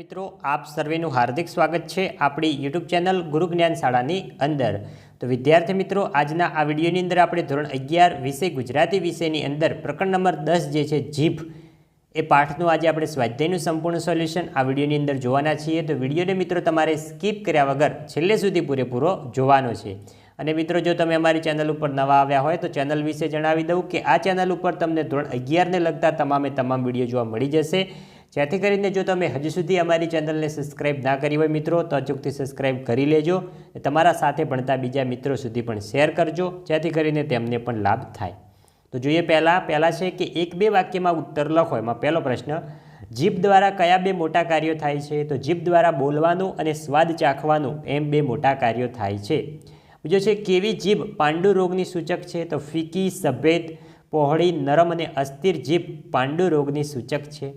મિત્રો, આપ સર્વેનું હાર્દિક સ્વાગત છે આપણી યુટ્યુબ ચેનલ ગુરુ જ્ઞાન શાળાની અંદર. તો વિદ્યાર્થી મિત્રો, આજના આ વિડીયોની અંદર આપણે ધોરણ અગિયાર વિષય ગુજરાતી વિષયની અંદર પ્રકરણ નંબર દસ જે છે જીભ, એ પાઠનું આજે આપણે સ્વાધ્યાયનું સંપૂર્ણ સોલ્યુશન આ વિડીયોની અંદર જોવાના છીએ. તો વિડીયોને મિત્રો તમારે સ્કીપ કર્યા વગર છેલ્લે સુધી પૂરેપૂરો જોવાનો છે. અને મિત્રો, જો તમે અમારી ચેનલ ઉપર નવા આવ્યા હોય, તો ચેનલ વિશે જણાવી દઉં કે આ ચેનલ ઉપર તમને ધોરણ અગિયારને લગતા તમામે તમામ વીડિયો જોવા મળી જશે. જેથી કરીને જો તમે હજુ સુધી અમારી ચેનલને સબસ્ક્રાઈબ ના કરી હોય મિત્રો, તો અચૂકથી સબસ્ક્રાઈબ કરી લેજો. તમારા સાથે ભણતા બીજા મિત્રો સુધી પણ શેર કરજો, જેથી કરીને તેમને પણ લાભ થાય. તો જોઈએ પહેલાં પહેલાં છે કે એક બે વાક્યમાં ઉત્તર લખો. એમાં પહેલો પ્રશ્ન, જીભ દ્વારા કયા બે મોટા કાર્યો થાય છે? તો જીભ દ્વારા બોલવાનું અને સ્વાદ ચાખવાનું એમ બે મોટા કાર્યો થાય છે. બીજો છે, કેવી જીભ પાંડુ રોગની સૂચક છે? તો ફીકી, સફેદ, પહોળી, નરમ અને અસ્થિર જીભ પાંડુ રોગની સૂચક છે.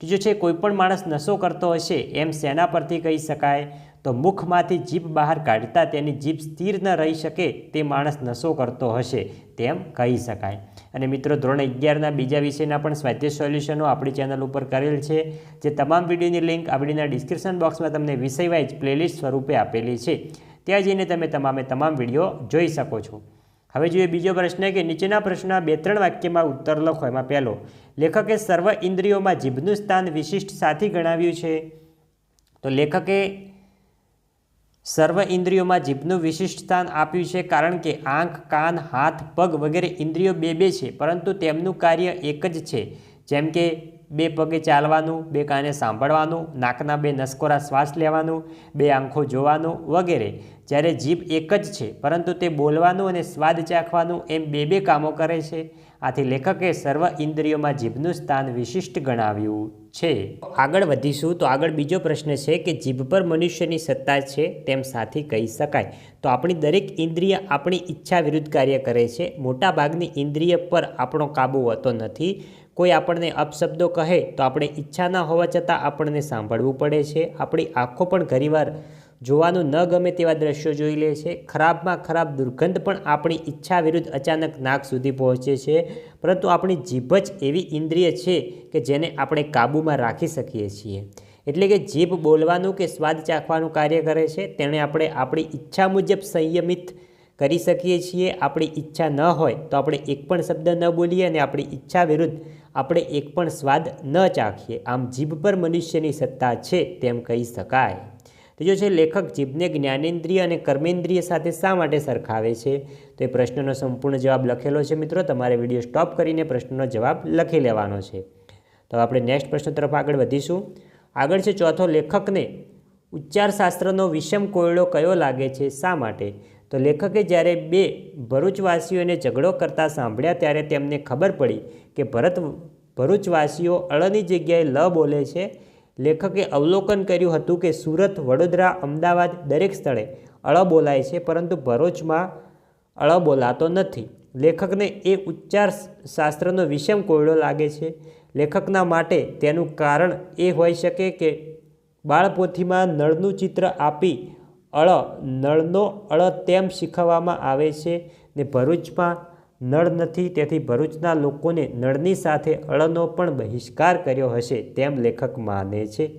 ત્રીજો છે કોઈપણ માણસ નશો કરતો હશે એમ શેના પરથી કહી શકાય. તો મુખમાંથી જીભ બહાર કાઢતા તેની જીભ સ્થિર ન રહી શકે તે માણસ નશો કરતો હશે, તેમ કહી શકાય. અને મિત્રો, ધોરણ અગિયારના બીજા વિષયના પણ સ્વાધ્યાય સોલ્યુશનો આપણી ચેનલ ઉપર કરેલ છે, જે તમામ વિડીયોની લિંક આપણીના ડિસ્ક્રિપ્શન બોક્સમાં તમને વિષય વાઇઝ પ્લેલિસ્ટ સ્વરૂપે આપેલી છે. ત્યાં જઈને તમે તમામે તમામ વીડિયો જોઈ શકો છો. હવે જોઈએ બીજો પ્રશ્ન કે નીચેના પ્રશ્નના બે ત્રણ વાક્યમાં ઉત્તર લખો. એમાં પહેલો, લેખકે સર્વ ઇન્દ્રિયોમાં જીભનું સ્થાન વિશિષ્ટ સાથી ગણાવ્યું છે? તો લેખકે સર્વ ઇન્દ્રિયોમાં જીભનું વિશિષ્ટ સ્થાન આપ્યું છે કારણ કે આંખ, કાન, હાથ, પગ વગેરે ઇન્દ્રિયો બે બે છે, પરંતુ તેમનું કાર્ય એક જ છે. જેમ કે બે પગે ચાલવાનું, બે કાને સાંભળવાનું, નાકના બે નસકોરા શ્વાસ લેવાનું, બે આંખો જોવાનું વગેરે. જ્યારે જીભ એક જ છે, પરંતુ તે બોલવાનું અને સ્વાદ ચાખવાનું એમ બે બે કામો કરે છે. આથી લેખકે સર્વ ઇન્દ્રિયોમાં જીભનું સ્થાન વિશિષ્ટ ગણાવ્યું છે. આગળ વધીશું તો આગળ બીજો પ્રશ્ન છે કે જીભ પર મનુષ્યની સત્તા છે તેમ સાથી કહી શકાય. તો આપણી દરેક ઇન્દ્રિય આપણી ઈચ્છા વિરુદ્ધ કાર્ય કરે છે. મોટાભાગની ઇન્દ્રિય પર આપણો કાબુ હોતો નથી. કોઈ આપણને અપશબ્દો કહે તો આપણે ઈચ્છા ન હોવા છતાં આપણને સાંભળવું પડે છે. આપણી આંખો પણ ઘણીવાર જોવાનું ન ગમે તેવા દ્રશ્યો જોઈ લે છે. ખરાબમાં ખરાબ દુર્ગંધ પણ આપણી ઈચ્છા વિરુદ્ધ અચાનક નાક સુધી પહોંચે છે. પરંતુ આપણી જીભ જ એવી ઇન્દ્રિય છે કે જેને આપણે કાબૂમાં રાખી શકીએ છીએ. એટલે કે જીભ બોલવાનું કે સ્વાદ ચાખવાનું કાર્ય કરે છે, તેણે આપણે આપણી ઈચ્છા મુજબ સંયમિત કરી શકીએ છીએ. આપણી ઈચ્છા ન હોય તો આપણે એક પણ શબ્દ ન બોલીએ અને આપણી ઈચ્છા વિરુદ્ધ આપણે એક પણ સ્વાદ ન ચાખીએ. આમ જીભ પર મનુષ્યની સત્તા છે તેમ કહી શકાય. ત્રીજો છે, લેખક જીભને જ્ઞાનેન્દ્રિય અને કર્મેન્દ્રિય સાથે શા માટે સરખાવે છે? તો એ પ્રશ્નનો સંપૂર્ણ જવાબ લખેલો છે મિત્રો. તમારે વીડિયો સ્ટોપ કરીને પ્રશ્નનો જવાબ લખી લેવાનો છે. તો આપણે નેક્સ્ટ પ્રશ્ન તરફ આગળ વધીશું. આગળ છે, ચોથો, લેખકને ઉચ્ચારશાસ્ત્રનો વિષમ કોયડો કયો લાગે છે? શા માટે? તો લેખકે જ્યારે બે ભરૂચવાસીઓને ઝઘડો કરતા સાંભળ્યા ત્યારે તેમને ખબર પડી કે ભરત ભરૂચવાસીઓ અળની જગ્યાએ લ બોલે છે. લેખકે અવલોકન કર્યું હતું કે સુરત, વડોદરા, અમદાવાદ દરેક સ્થળે અળ બોલાય છે, પરંતુ ભરૂચમાં અળ બોલાતો નથી. લેખકને એ ઉચ્ચાર શાસ્ત્રનો વિષમ કોયડો લાગે છે. લેખકના માટે તેનું કારણ એ હોઈ શકે કે બાળપોથીમાં નળનું ચિત્ર આપી અળ નળનો અળ તેમ શીખવવામાં આવે છે ને ભરૂચમાં નળ નથી, તેથી ભરૂચના લોકોને નળની સાથે અળનો પણ બહિષ્કાર કર્યો હશે તેમ લેખક માને છે.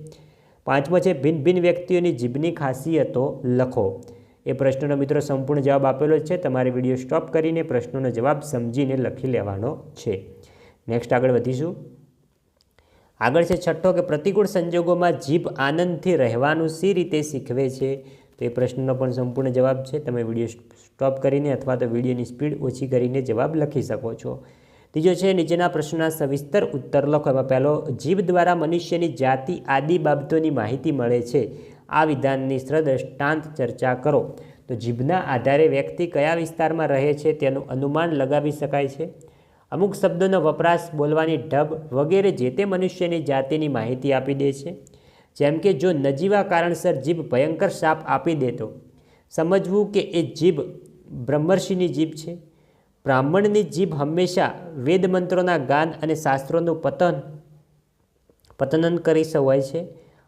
પાંચમો છે, ભિન્ન ભિન્ન વ્યક્તિઓની જીભની ખાસિયતો લખો. એ પ્રશ્નનો મિત્રો સંપૂર્ણ જવાબ આપેલો છે. તમારે વીડિયો સ્ટોપ કરીને પ્રશ્નોનો જવાબ સમજીને લખી લેવાનો છે. નેક્સ્ટ આગળ વધીશું. આગળ છે, છઠ્ઠો, કે પ્રતિકૂળ સંજોગોમાં જીભ આનંદથી રહેવાનું સી રીતે શીખવે છે? તો એ પ્રશ્નનો પણ સંપૂર્ણ જવાબ છે. તમે વીડિયો સ્ટોપ કરીને અથવા તો વિડીયોની સ્પીડ ઓછી કરીને જવાબ લખી શકો છો. ત્રીજો છે, નીચેના પ્રશ્નના સવિસ્તર ઉત્તર લખો એમાં પહેલો, જીભ દ્વારા મનુષ્યની જાતિ આદિ બાબતોની માહિતી મળે છે. આ વિધાનની સદ્રષ્ટાંત ચર્ચા કરો. તો જીભના આધારે વ્યક્તિ કયા વિસ્તારમાં રહે છે તેનું અનુમાન લગાવી શકાય છે. અમુક શબ્દોનો વપરાશ બોલવાની ઢબ વગેરે જે તે મનુષ્યની જાતિની માહિતી આપી દે છે. જેમ કે જો નજીવા કારણસર જીભ ભયંકર શાપ આપી દેતો સમજવું કે એ જીભ બ્રહ્મર્ષિની જીભ છે. બ્રાહ્મણની જીભ હંમેશા વેદ મંત્રોના ગાન અને શાસ્ત્રોનું પતન, પતનન કરી હોય છે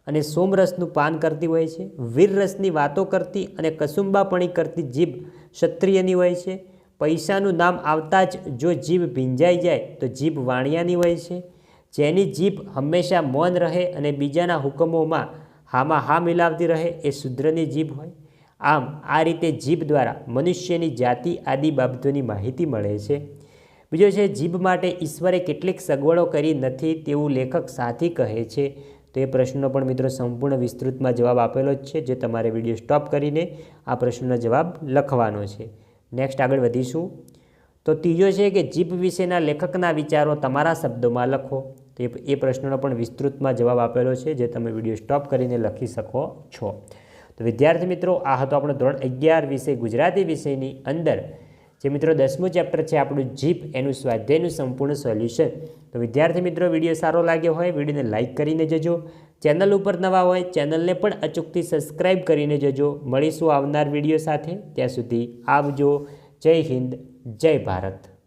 અને સોમરસનું પાન કરતી હોય છે. વીરરસની વાતો કરતી અને કસુંબાપણી કરતી જીભ ક્ષત્રિયની હોય છે. પૈસાનું નામ આવતા જ જો જીભ ભીંજાઈ જાય તો જીભ વાણિયાની હોય છે. જેની જીભ હંમેશા મૌન રહે અને બીજાના હુકમોમાં હામાં હા મિલાવતી રહે એ શુદ્રની જીભ હોય. આમ, આ રીતે જીભ દ્વારા મનુષ્યની જાતિ આદિ બાબતોની માહિતી મળે છે. બીજો છે, જીભ માટે ઈશ્વરે કેટલીક સગવડો કરી નથી તેવું લેખક સાથી કહે છે. તો એ પ્રશ્નનો પણ મિત્રો સંપૂર્ણ વિસ્તૃતમાં જવાબ આપેલો જ છે. જે તમારે વીડિયો સ્ટોપ કરીને આ પ્રશ્નનો જવાબ લખવાનો છે. નેક્સ્ટ આગળ વધીશું. તો ત્રીજો છે કે જીભ વિશેના લેખકના વિચારો તમારા શબ્દોમાં લખો. તો એ પ્રશ્નનો પણ વિસ્તૃતમાં જવાબ આપેલો છે, જે તમે વીડિયો સ્ટોપ કરીને લખી શકો છો. તો વિદ્યાર્થી મિત્રો, આ હતો આપણો ધોરણ અગિયાર વિષય, ગુજરાતી વિષયની અંદર. જે મિત્રો, દસમું ચેપ્ટર છે આપણું જીપ, એનું સ્વાધ્યાયનું સંપૂર્ણ સોલ્યુશન. તો વિદ્યાર્થી મિત્રો, વીડિયો સારો લાગ્યો હોય, વિડીયોને લાઇક કરીને જજો. ચેનલ ઉપર નવા હોય, ચેનલને પણ અચૂકથી સબસ્ક્રાઈબ કરીને જજો. મળીશું આવનાર વીડિયો સાથે. ત્યાં સુધી આવજો. જય હિન્દ, જય ભારત.